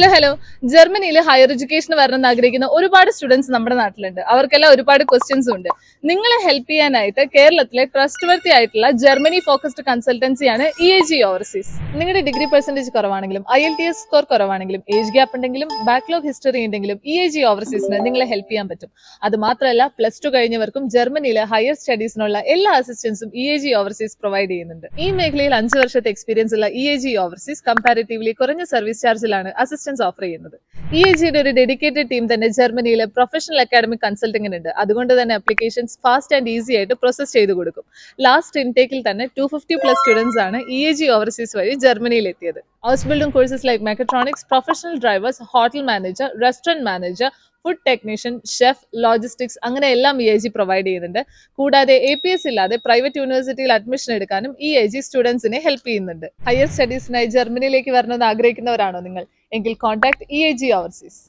Hello hello ജർമ്മനിയിൽ higher education വരണമെന്ന് ആഗ്രഹിക്കുന്ന ഒരുപാട് സ്റ്റുഡൻസ് നമ്മുടെ നാട്ടിലുണ്ട്. അവർക്കെല്ലാം ഒരുപാട് ക്വസ്റ്റ്യൻസും ഉണ്ട്. നിങ്ങളെ ഹെൽപ്പ് ചെയ്യാനായിട്ട് കേരളത്തിലെ ട്രസ്റ്റ് വർത്തി ആയിട്ടുള്ള ജർമ്മനി ഫോക്കസ്ഡ് കൺസൾട്ടൻസിയാണ് ഇ എ ജി ഓവർസീസ് നിങ്ങളുടെ ഡിഗ്രി പെർസെന്റേജ് കുറവാണെങ്കിലും I L T S score കുറവാണെങ്കിലും ഏജ് ഗ്യാപ്പ് ഉണ്ടെങ്കിലും ബാക്ക്ലോഗ് ഹിസ്റ്ററി ഉണ്ടെങ്കിലും ഇ എ ജി ഓവർസീസിന് നിങ്ങളെ ഹെൽപ്പ് ചെയ്യാൻ പറ്റും. അത് മാത്രമല്ല പ്ലസ് ടു കഴിഞ്ഞവർക്കും ജർമ്മനിയിലെ ഹയർ സ്റ്റഡീസിനുള്ള എല്ലാ അസിസ്റ്റൻസും E A G overseas provide ചെയ്യുന്നുണ്ട്. ഈ മേഖലയിൽ അഞ്ച് വർഷത്തെ എക്സ്പീരിയൻസ് ഉള്ള E A G overseas comparatively കുറഞ്ഞ സർവീസ് ചാർജിലാണ് അസിസ്റ്റൻസ് ഓഫർ ചെയ്യുന്നത്. ഇ എ ജിയുടെ ഒരു ഡെഡിക്കേറ്റഡ് ടീം തന്നെ ജർമ്മനിയിലെ പ്രൊഫഷണൽ അക്കാഡമിക് കൺസൾട്ടിങ്ങിനുണ്ട് അതുകൊണ്ട് തന്നെ അപ്ലിക്കേഷൻസ് ഫാസ്റ്റ് ആൻഡ് ഈസി ആയിട്ട് പ്രോസസ് ചെയ്ത് കൊടുക്കും. ലാസ്റ്റ് ഇൻടേക്കിൽ തന്നെ ടു ഫിഫ്റ്റി പ്ലസ് സ്റ്റുഡൻസ് ആണ് ഇ എ ജി ഓവർസീസ് വഴി ജർമ്മനിയിൽ എത്തിയത്. House building courses like mechatronics professional drivers hotel manager restaurant manager food technician chef logistics അങ്ങനെ എല്ലാം ഇ എ ജി പ്രൊവൈഡ് ചെയ്യുന്നുണ്ട്. കൂടാതെ എ പി എസ് ഇല്ലാതെ പ്രൈവറ്റ് യൂണിവേഴ്സിറ്റിയിൽ അഡ്മിഷൻ എടുക്കാനും ഇ എ ജി സ്റ്റുഡൻസിനെ ഹെൽപ്പ് ചെയ്യുന്നുണ്ട്. ഹയർ സ്റ്റഡീസിനായി ജർമ്മനിയിലേക്ക് വരണമെന്ന് ആഗ്രഹിക്കുന്നവരാണോ നിങ്ങൾ? എങ്കിൽ contact E A G overseas